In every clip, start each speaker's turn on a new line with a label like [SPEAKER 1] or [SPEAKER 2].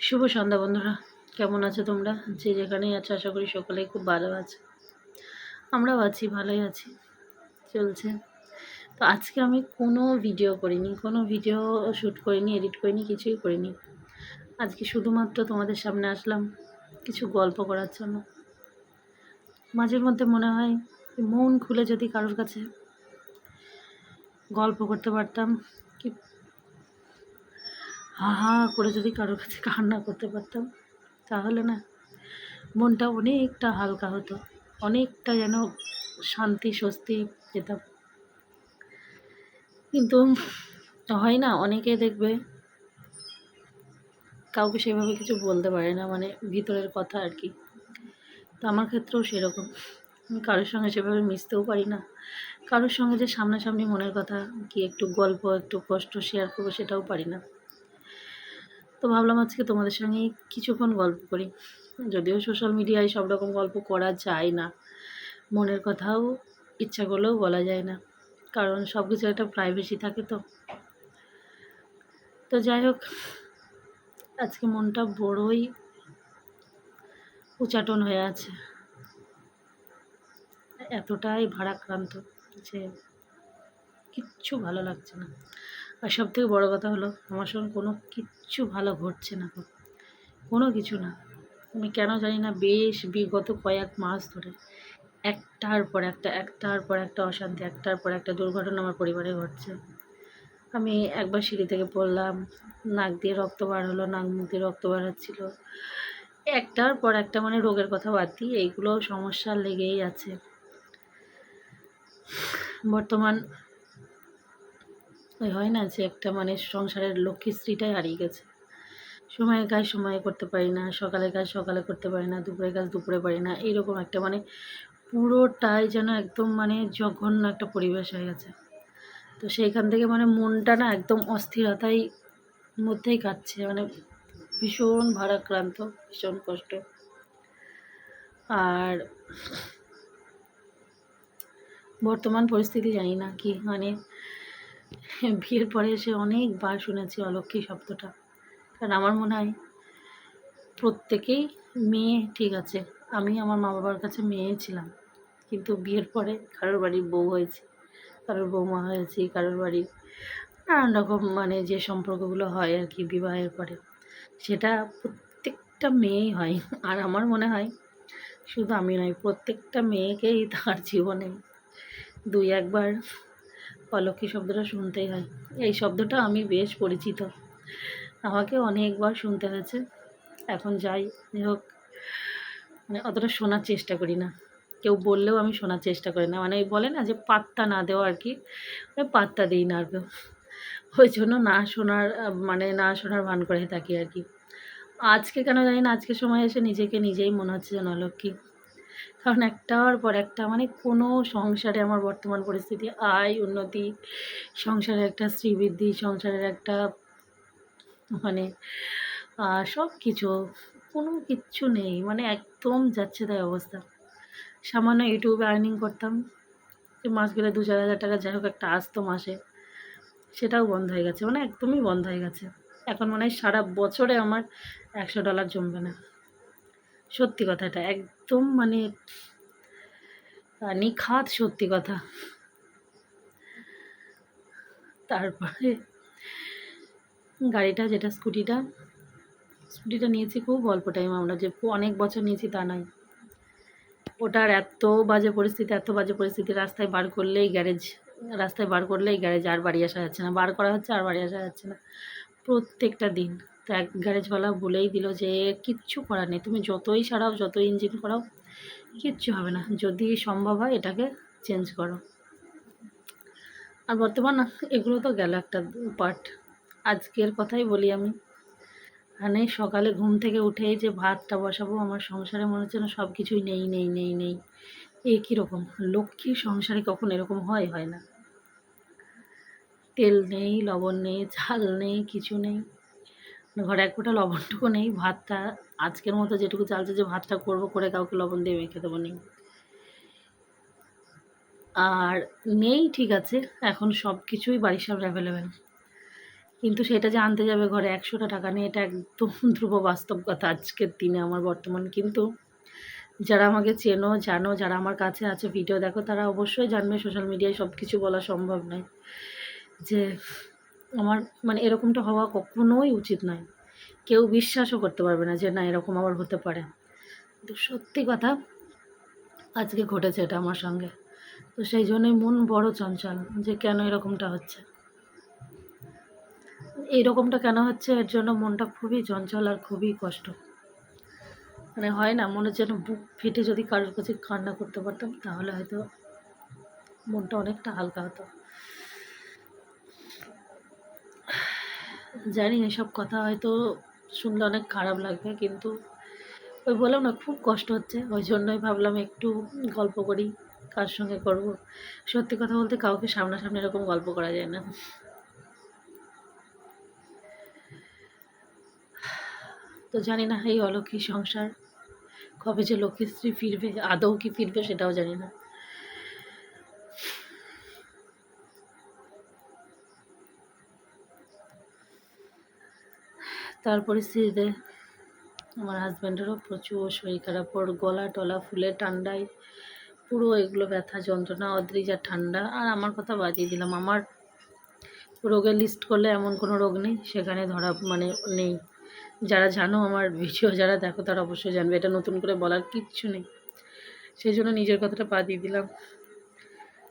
[SPEAKER 1] শুভ সন্ধ্যা বন্ধুরা। কেমন আছো তোমরা? যে যেখানেই আছো, আশা করি সকলেই খুব ভালো আছে। আমরাও আছি, ভালোই আছি। চলছে। তো আজকে আমি কোনো ভিডিও করিনি, কোনো ভিডিও শ্যুট করিনি এডিট করিনি, কিছুই করিনি। আজকে শুধুমাত্র তোমাদের সামনে আসলাম কিছু গল্প করার জন্য। মাঝের মধ্যে মনে হয় মন খুলে যদি কারোর কাছে গল্প করতে পারতাম হা হা করে যদি কারোর কাছে কান্না করতে পারতাম, তাহলে না মনটা অনেকটা হালকা হতো, অনেকটা যেন শান্তি, স্বস্তি পেতাম। কিন্তু হয় না, অনেকে দেখবে কাউকে সেভাবে কিছু বলতে পারে না মানে ভিতরের কথা আর কি। তো আমার ক্ষেত্রেও সেরকম। আমি কারোর সঙ্গে সেভাবে মিশতেও পারি না। কারোর সঙ্গে যে সামনাসামনি মনের কথা, কি একটু গল্প, একটু কষ্ট শেয়ার করব সেটাও পারি না। তো ভাবলাম আজকে তোমাদের সঙ্গে কিছুক্ষণ গল্প করি। যদিও সোশ্যাল মিডিয়ায় সব রকম গল্প করা যায় না। মনের কথাও ইচ্ছা করলেও বলা যায় না। কারণ সব কিছু একটা প্রাইভেসি থাকে তো। তো যাই হোক, আজকে মনটা বড়ই উচাটন হয়ে আছে। এতটাই ভারাক্রান্ত যে কিচ্ছু ভালো লাগছে না। আর সব থেকে বড়ো কথা হলো, আমার সঙ্গে কোনো কিচ্ছু ভালো ঘটছে না। কোনো কিছু না। আমি কেন জানি না, বেশ বিগত কয়েক মাস ধরে একটার পর একটা, একটার পর একটা অশান্তি, একটার পর একটা দুর্ঘটনা আমার পরিবারে ঘটছে। আমি একবার সিঁড়ি থেকে পড়লাম, নাক দিয়ে রক্ত বার হলো, নাক মুখ দিয়ে রক্ত বার হচ্ছিল। একটার পর একটা মানে রোগের কথা বাদ দিয়ে এইগুলো সমস্যা লেগেই আছে। বর্তমান ওই হয় না যে একটা মানে সংসারের লক্ষ্মী স্ত্রীটাই হারিয়ে গেছে। সময়ের কাজ সময়ে করতে পারি না, সকালের কাজ সকালে করতে পারি না, দুপুরের কাজ দুপুরে পারি না এইরকম একটা মানে পুরোটাই যেন একদম মানে জঘন্য একটা পরিবেশ হয়ে গেছে। তো সেইখান থেকে মানে মনটা না একদম অস্থিরতাই মধ্যেই কাটছে মানে ভীষণ ভারাক্রান্ত, ভীষণ কষ্ট। আর বর্তমান পরিস্থিতি জানি না কি মানে বিয়ের পরে এসে অনেকবার শুনেছি অলক্ষী শব্দটা। কারণ আমার মনে হয় প্রত্যেকেই মেয়ে ঠিক আছে। আমি আমার মা বাবার কাছে মেয়ে ছিলাম। কিন্তু বিয়ের পরে কারোর বাড়ির বউ হয়েছি, কারোর বৌমা হয়েছি, কারোর বাড়ির নানান রকম মানে যে সম্পর্কগুলো হয় আর কি বিবাহের পরে, সেটা প্রত্যেকটা মেয়েই হয়। আর আমার মনে হয় শুধু আমি নয়, প্রত্যেকটা মেয়েকেই তার জীবনে দুই একবার অলক্ষী শব্দটা শুনতেই হয়। এই শব্দটা আমি বেশ পরিচিত। আমাকে অনেকবার শুনতে হয়েছে। এখন যাই হোক মানে অতটা শোনার চেষ্টা করি না। কেউ বললেও আমি শোনার চেষ্টা করি না। মানে বলে না যে পাত্তা না দেওয়া আর কি পাত্তা দিই না আর কেউ। ওই জন্য না শোনার মানে না শোনার ভান করে থাকি আর কি। আজকে কেন জানি না আজকে সময় এসে নিজেকে নিজেই মনে হচ্ছে যেন অলক্ষী। কারণ একটার পর একটা মানে কোনো সংসারে আমার বর্তমান পরিস্থিতি, আয়, উন্নতি, সংসারের একটা শ্রীবৃদ্ধি, সংসারের একটা মানে সব কিছু কোনো কিচ্ছু নেই মানে একদম যাচ্ছে তাই অবস্থা। সামান্য ইউটিউবে আর্নিং করতাম মাস গেলে দু চার হাজার টাকা যাই হোক, একটা আসতো মাসে, সেটাও বন্ধ হয়ে গেছে মানে একদমই বন্ধ হয়ে গেছে। এখন মনে হয় সারা বছরে আমার একশো ডলার জমবে না। সত্যি কথাটা, একদম মানে নিখাত সত্যি কথা। তারপরে গাড়িটা যেটা, স্কুটিটা স্কুটিটা নিয়েছি খুব অল্প টাইম আমরা যে অনেক বছর নিয়েছি তা নয়। ওটার এত বাজে পরিস্থিতি, এত বাজে পরিস্থিতি, রাস্তায় বার করলেই গ্যারেজ, রাস্তায় বার করলেই গ্যারেজ, আর বাড়ি আসা যাচ্ছে না, বার করা হচ্ছে, আর বাড়ি আসা যাচ্ছে না। প্রত্যেকটা দিন। তো এক গ্যারেজওয়ালা বলেই দিল যে, কিচ্ছু করার নেই, তুমি যতই সারাও, যতই ইঞ্জিন করাও, কিচ্ছু হবে না। যদি সম্ভব হয়, এটাকে চেঞ্জ করো। আর বর্তমান এগুলো তো গেল একটা পার্ট আজকের কথাই বলি আমি। মানে সকালে ঘুম থেকে উঠেই যে ভাতটা বসাবো, আমার সংসারে মনে হচ্ছে না সব কিছুই নেই নেই নেই নেই। এ কীরকম লক্ষ্মীর সংসারে কখন এরকম হয় হয় না। তেল নেই, লবণ নেই, ঝাল নেই, কিছু নেই। ঘরে এক ফোঁটা লবণটুকু নেই, ভাতটা আজকের মতো যেটুকু চালছে যে ভাতটা করব করে কাউকে লবণ দিয়ে মেখে দেবো নেই। আর নেই ঠিক আছে, এখন সব কিছুই বাড়ির সব অ্যাভেলেবেল কিন্তু সেটা যে আনতে যাবে ঘরে একশোটা টাকা নিয়ে, এটা একদম ধ্রুব বাস্তব কথা আজকের দিনে আমার বর্তমান। কিন্তু যারা আমাকে চেনো, জানো, যারা আমার কাছে আছে ভিডিও দেখো, তারা অবশ্যই জানবে সোশ্যাল মিডিয়ায় সব কিছু বলা সম্ভব নয়। যে আমার মানে এরকমটা হওয়া কখনোই উচিত নয়। কেউ বিশ্বাসও করতে পারবে না যে, না, এরকম আবার হতে পারে। তো সত্যি কথা, আজকে ঘটেছে এটা আমার সঙ্গে। তো সেই জন্যই মন বড় চঞ্চল যে, কেন এরকমটা হচ্ছে? এইরকমটা কেন হচ্ছে? এর জন্য মনটা খুবই চঞ্চল আর খুবই কষ্ট। মানে হয় না, মনে যেন বুক ফেটে যদি কারোর কাছে কান্না করতে পারতাম, তাহলে হয়তো মনটা অনেকটা হালকা হতো। জানি এসব কথা হয়তো শুনলে অনেক খারাপ লাগবে, কিন্তু ওই বললাম না, খুব কষ্ট হচ্ছে। ওই জন্যই ভাবলাম একটু গল্প করি, কার সঙ্গে করব। সত্যি কথা বলতে কাউকে সামনাসামনি এরকম গল্প করা যায় না। তো জানি না, এই অলক্ষী সংসার, কবে যে লক্ষ্মীশ্রী ফিরবে, আদৌ কি ফিরবে সেটাও জানি না। তার পরিস্থিতিতে আমার হাজব্যান্ডেরও প্রচুর শরীর খারাপ, ওর গলা টলা ফুলে ঠান্ডায় পুরো এগুলো ব্যথা, যন্ত্রণা, অদ্রিজা ঠান্ডা। আর আমার কথা বাজিয়ে দিলাম, আমার রোগের লিস্ট করলে এমন কোনো রোগ নেই, সেখানে ধরা মানে নেই। যারা জানো আমার ভিডিও যারা দেখো তারা অবশ্যই জানবে, এটা নতুন করে বলার কিচ্ছু নেই। সেই জন্য নিজের কথাটা পা দিয়ে দিলাম।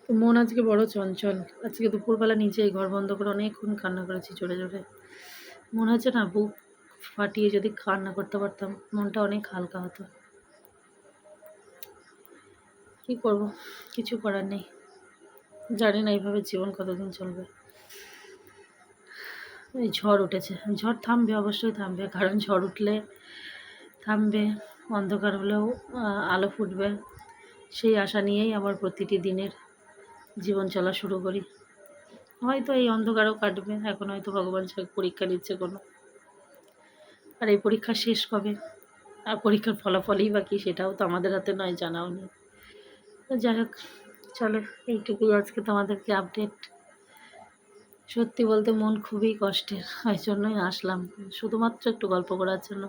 [SPEAKER 1] তো মন আজকে বড় চঞ্চল, আজকে দুপুরবেলা নিজেই ঘর বন্ধ করে অনেকক্ষণ কান্না করেছি জোরে জোরে। মনে হচ্ছে না বুক ফাটিয়ে যদি কান্না করতে পারতাম, মনটা অনেক হালকা হতো। কি করব? কিছু করার নেই। জানি না এইভাবে জীবন কতদিন চলবে। এই ঝড় উঠেছে। ঝড় থামবে, অবশ্যই থামবে। কারণ ঝড় উঠলে থামবে, অন্ধকার হলেও আলো ফুটবে। সেই আশা নিয়েই আমার প্রতিটি দিনের জীবন চলা শুরু করি। হয়তো এই অন্ধকারও কাটবে, এখন হয়তো ভগবান সব পরীক্ষা নিচ্ছে কোনো। আর এই পরীক্ষা শেষ কবে? আর পরীক্ষার ফলাফলই বা কী সেটাও তো আমাদের হাতে নয়, জানাও নেই তো যাই হোক, চলো, এইটুকুই আজকে তোমাদেরকে আপডেট সত্যি বলতে মন খুবই কষ্টের, ওই জন্যই আসলাম। শুধুমাত্র একটু গল্প করার জন্য।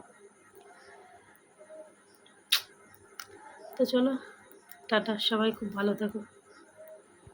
[SPEAKER 1] তো চলো, টাটা, সবাই খুব ভালো থাকো।